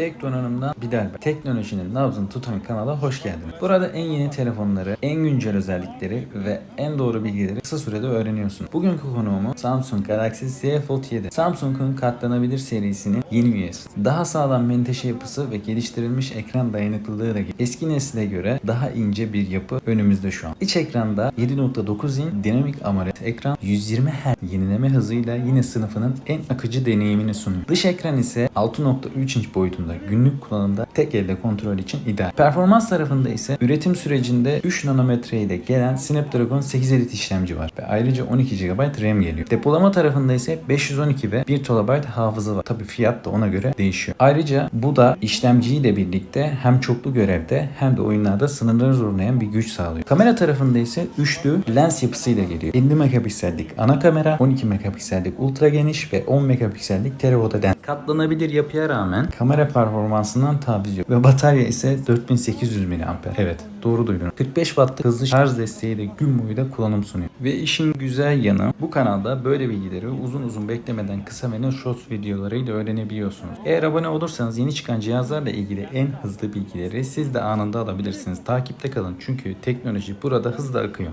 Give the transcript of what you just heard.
Tek donanımdan Bilal ben. Teknolojinin nabzını tutan kanala hoş geldiniz. Burada en yeni telefonları, en güncel özellikleri ve en doğru bilgileri kısa sürede öğreniyorsunuz. Bugünkü konuğumuz Samsung Galaxy Z Fold 7. Samsung'un katlanabilir serisinin yeni üyesi. Daha sağlam menteşe yapısı ve geliştirilmiş ekran dayanıklılığı da eski nesile göre daha ince bir yapı önümüzde şu an. İç ekranda 7.9 inç dinamik AMOLED ekran 120 Hz yenileme hızıyla yine sınıfının en akıcı deneyimini sunuyor. Dış ekran ise 6.3 inç boyutunda günlük kullanımda tek elde kontrol için ideal. Performans tarafında ise üretim sürecinde 3 nanometre ile gelen Snapdragon 850 işlemci var ve ayrıca 12 GB RAM geliyor. Depolama tarafında ise 512 ve 1 TB hafıza var. Tabi fiyat da ona göre değişiyor. Ayrıca bu da işlemciyle birlikte hem çoklu görevde hem de oyunlarda sınırları zorlayan bir güç sağlıyor. Kamera tarafında ise üçlü lens yapısıyla geliyor. 50 megapiksellik ana kamera, 12 megapiksellik ultra geniş ve 10 megapiksellik telefoto lens. Katlanabilir yapıya rağmen kamera performansından taviz yok ve batarya ise 4800 mAh. Evet doğru duydun. 45 wattlık hızlı şarj desteğiyle gün boyu da kullanım sunuyor. Ve işin güzel yanı bu kanalda böyle bilgileri uzun uzun beklemeden kısa ve shorts videolarıyla öğrenebiliyorsunuz. Eğer abone olursanız yeni çıkan cihazlarla ilgili en hızlı bilgileri siz de anında alabilirsiniz. Takipte kalın çünkü teknoloji burada hızla akıyor.